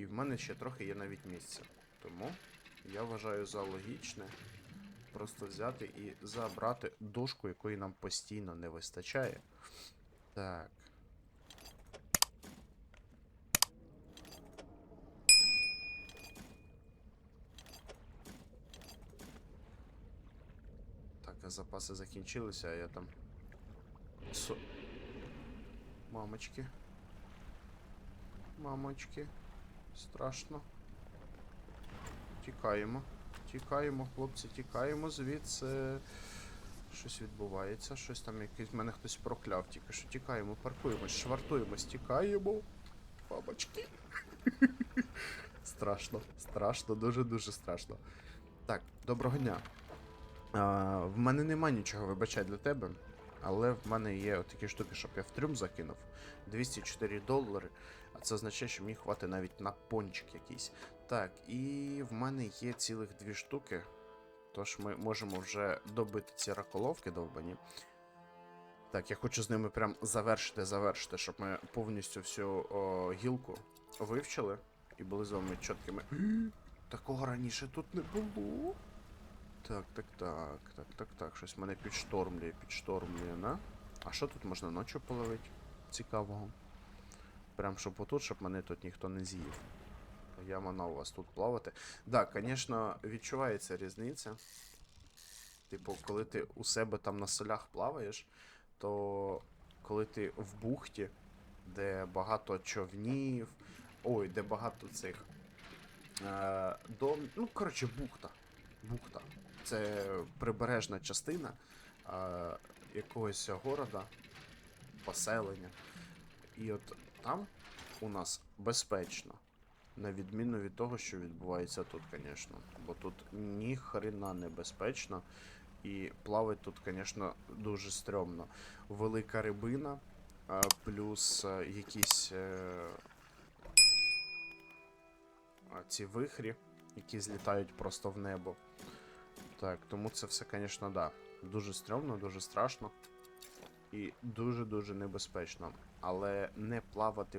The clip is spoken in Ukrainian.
І в мене ще трохи є навіть місця. Тому я вважаю за логічне просто взяти і забрати дошку, якої нам постійно не вистачає. Так. Так, а запаси закінчилися, а я там. Со... Мамочки. Мамочки. Страшно. Тікаємо. Тікаємо, хлопці, тікаємо звідси. Щось відбувається, щось там якийсь. Мене хтось прокляв, тільки що тікаємо, паркуємось, швартуємось, тікаємо. Мамочки. страшно, страшно, дуже-дуже страшно. Так, доброго дня. А, в мене нема нічого, вибачай для тебе. Але в мене є такі штуки, щоб я в трюм закинув. 204 долари. А це означає, що мені хватить навіть на пончик якийсь. Так, і в мене є цілих дві штуки. Тож ми можемо вже добити ці раколовки довбані. Так, я хочу з ними прям завершити, завершити, щоб ми повністю всю о, гілку вивчили і були з вами чіткими. Такого раніше тут не було. Так, так, так, так, так, так. Щось мене підштормлює, підштормлює, на. А що тут можна ночі половити? Цікавого. Прям щоб отут, щоб мене тут ніхто не з'їв. На у вас тут плавати. Так, да, звісно, відчувається різниця. Типу, коли ти у себе там на солях плаваєш, то коли ти в бухті, де багато човнів, ой, де багато цих е, дом. Ну, коротше, бухта. Бухта. Це прибережна частина е, якогось города, поселення. І от там у нас безпечно. На відміну від того, що відбувається тут, звісно. Бо тут ні хрена не. І плавати тут, звісно, дуже стрьомно. Велика рибина, плюс е, якісь е, ці вихрі, які злітають просто в небо. Так, тому це все, звісно, да. Дуже стрьомно, дуже страшно. І дуже-дуже небезпечно. Але не плавати в